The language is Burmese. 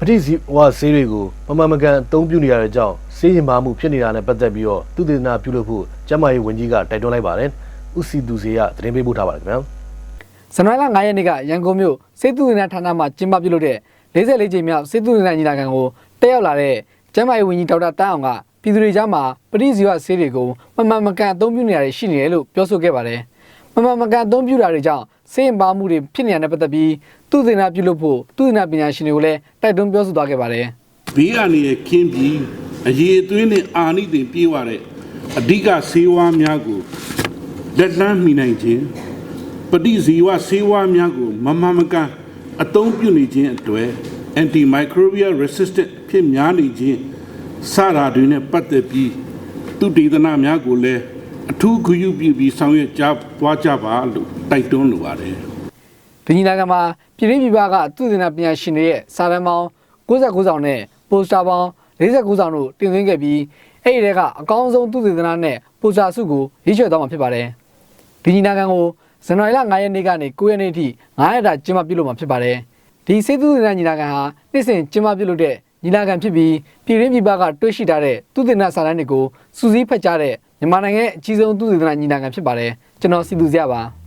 ပဋိဇီဝဆေးတွေကိုမမှန်မကန်အသုံးပြုနေရတဲ့ကြောင့်ဆေးရင်ပါမှုဖြစ်နေတာနဲ့ပတ်သက်ပြီးတော့သူတေသနာပြုလုပ်ဖို့ကျန်းမာရေးဝန်ကြီးကတိုက်တွန်းလိုက်ပါတယ်။ဥစီသူစေကသတင်းပေးပို့ထားပါတယ်ခင်ဗျာ။ဇန်နဝါရီလ9ရက်နေ့ကရန်ကုန်မြို့စေတုဒိနာဌာနမှကျင်းပပြုလုပ်တဲ့44ကြိမ်မြောက်စေတုဒိနာညီလာခံကိုတက်ရောက်လာတဲ့ကျန်းမာရေးဝန်ကြီးဒေါက်တာတန်းအောင်ကပြည်သူတွေကြားမှာပရိဇီဝဆေးတွေကိုမမှန်မကန်အသုံးပြုနေရတာရှိနေတယ်လို့ပြောဆိုခဲ့ပါတယ်။မမှန်မကန်အသုံးပြုတာတွေကြောင့် ဆေးရင်ပါမှုတွေဖြစ်နေတာနဲ့ပတ်သက်ပြီးသူသေနာပြုလုပ်ဖို့သူသေနာပညာရှင်တွေကိုလည်းတိုက်တွန်းပြောဆိုသွားခဲ့ပါတယ်။ဘေးကနေရခင်းပြီးအရေးအသွေးနဲ့အာနိသင်ပြေးသွားတဲ့အဓိကဆေးဝါးများကိုလက်လန်းမိနိုင်ခြင်းပဋိဇီဝဆေးဝါးများကိုမမှန်မကန်အသုံးပြုနေခြင်းအတွေ့ antimicrobial resistant ဖြစ်များနေခြင်းစတာတွေနဲ့ပတ်သက်ပြီးသူတေသနာများကိုလည်း အထူးဂရုပြုပြီးဆောင်ရွက်ကြသွားကြပါလို့တိုက်တွန်းလိုပါတယ်ဒီညီလာခံမှာပြည်ရင်းပြည်ပကသူသေနာပညာရှင်တွေရဲ့စာတမ်းပေါင်း69ဆောင်နဲ့ပိုစတာပေါင်း49ဆောင်တို့တင်သွင်းခဲ့ပြီးအဲ့ဒီတဲကအကောင်းဆုံးသူသေနာနဲ့ပိုစတာစုကိုရွေးချယ်သွားမှာဖြစ်ပါတယ်။ဒီညီလာခံကိုဇန်နဝါရီလ9ရက်နေ့ကနေ9ရက်နေ့ထိ9ရက်တာကျင်းပပြုလုပ်မှာဖြစ်ပါတယ်။ဒီစေသူသေနာညီလာခံဟာနေ့စဉ်ကျင်းပပြုလုပ်တဲ့ညီလာခံဖြစ်ပြီးပြည်ရင်းပြည်ပကတွေ့ရှိထားတဲ့သူသေနာစာတမ်းတွေကိုစူးစီးဖတ်ကြားတဲ့ မြန်မာနိုင်ငံရဲ့အကြီးဆုံးသူသေနာညီလာခံဖြစ်ပါတယ်။ကျွန်တော်စီသူစရပါ။